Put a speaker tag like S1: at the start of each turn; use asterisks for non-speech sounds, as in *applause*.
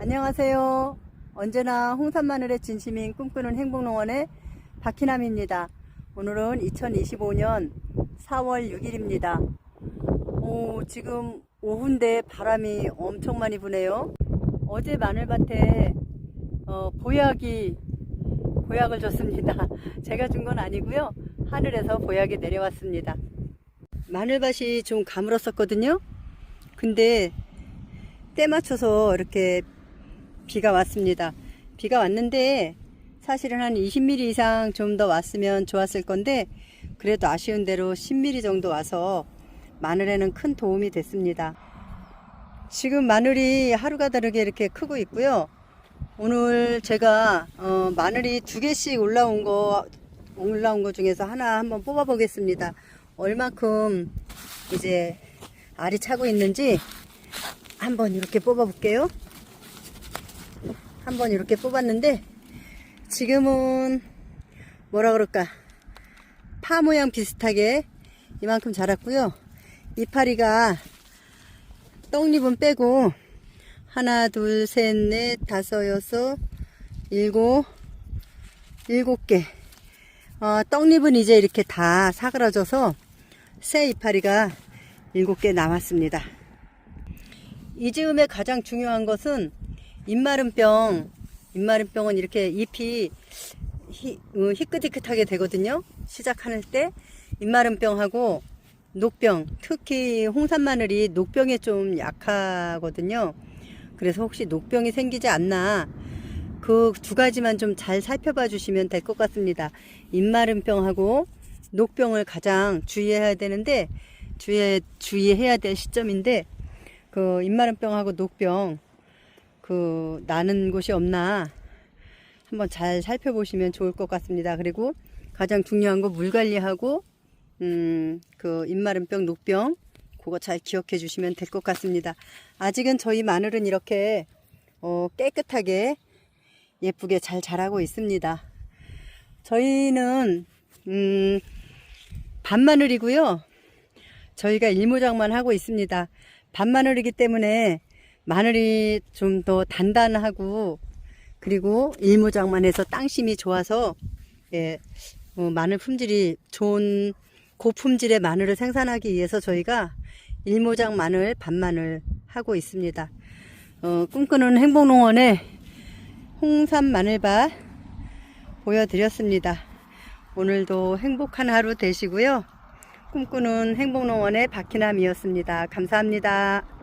S1: 안녕하세요. 언제나 홍산 마늘의 진심인 꿈꾸는 행복농원의 박희남입니다. 오늘은 2025년 4월 6일입니다. 오, 지금 오후인데 바람이 엄청 많이 부네요. 어제 마늘밭에 어, 보약이 보약을 줬습니다. *laughs* 제가 준 건 아니고요. 하늘에서 보약이 내려왔습니다. 마늘밭이 좀 가물었었거든요. 근데 때 맞춰서 이렇게 비가 왔습니다. 비가 왔는데 사실은 한 20mm 이상 좀 더 왔으면 좋았을 건데 그래도 아쉬운 대로 10mm 정도 와서 마늘에는 큰 도움이 됐습니다. 지금 마늘이 하루가 다르게 이렇게 크고 있고요. 오늘 제가 어, 마늘이 두 개씩 올라온 거 올라온 거 중에서 하나 한번 뽑아 보겠습니다. 얼마큼 이제 알이 차고 있는지 한번 이렇게 뽑아 볼게요. 한번 이렇게 뽑았는데 지금은 뭐라 그럴까 파 모양 비슷하게 이만큼 자랐고요. 이파리가 떡잎은 빼고 하나 둘 셋 넷 다섯 여섯 일곱 일곱 개 어, 떡잎은 이제 이렇게 다 사그라져서 새 이파리가 일곱 개 남았습니다. 이 즈음에 가장 중요한 것은 입마름병. 입마름병은 이렇게 잎이 희, 어, 희끗희끗하게 되거든요. 시작할 때 입마름병하고 녹병, 특히 홍산 마늘이 녹병에 좀 약하거든요. 그래서 혹시 녹병이 생기지 않나 그 두 가지만 좀 잘 살펴봐 주시면 될 것 같습니다. 입마름병하고 녹병을 가장 주의해야 되는데 주의 주의해야 될 시점인데 그 입마름병하고 녹병 그 나는 곳이 없나 한번 잘 살펴보시면 좋을 것 같습니다. 그리고 가장 중요한 거 물 관리하고 음 그 입마름병 녹병 그거 잘 기억해 주시면 될 것 같습니다. 아직은 저희 마늘은 이렇게 어, 깨끗하게 예쁘게 잘 자라고 있습니다. 저희는 음, 반마늘이고요. 저희가 일모작만 하고 있습니다. 반마늘이기 때문에 마늘이 좀 더 단단하고 그리고 일모작만 해서 땅심이 좋아서 예, 어, 마늘 품질이 좋은 고품질의 마늘을 생산하기 위해서 저희가 일모작 마늘 반마늘 하고 있습니다. 어, 꿈꾸는 행복농원의 홍삼 마늘밭 보여드렸습니다. 오늘도 행복한 하루 되시고요. 꿈꾸는 행복농원의 박희남이었습니다. 감사합니다.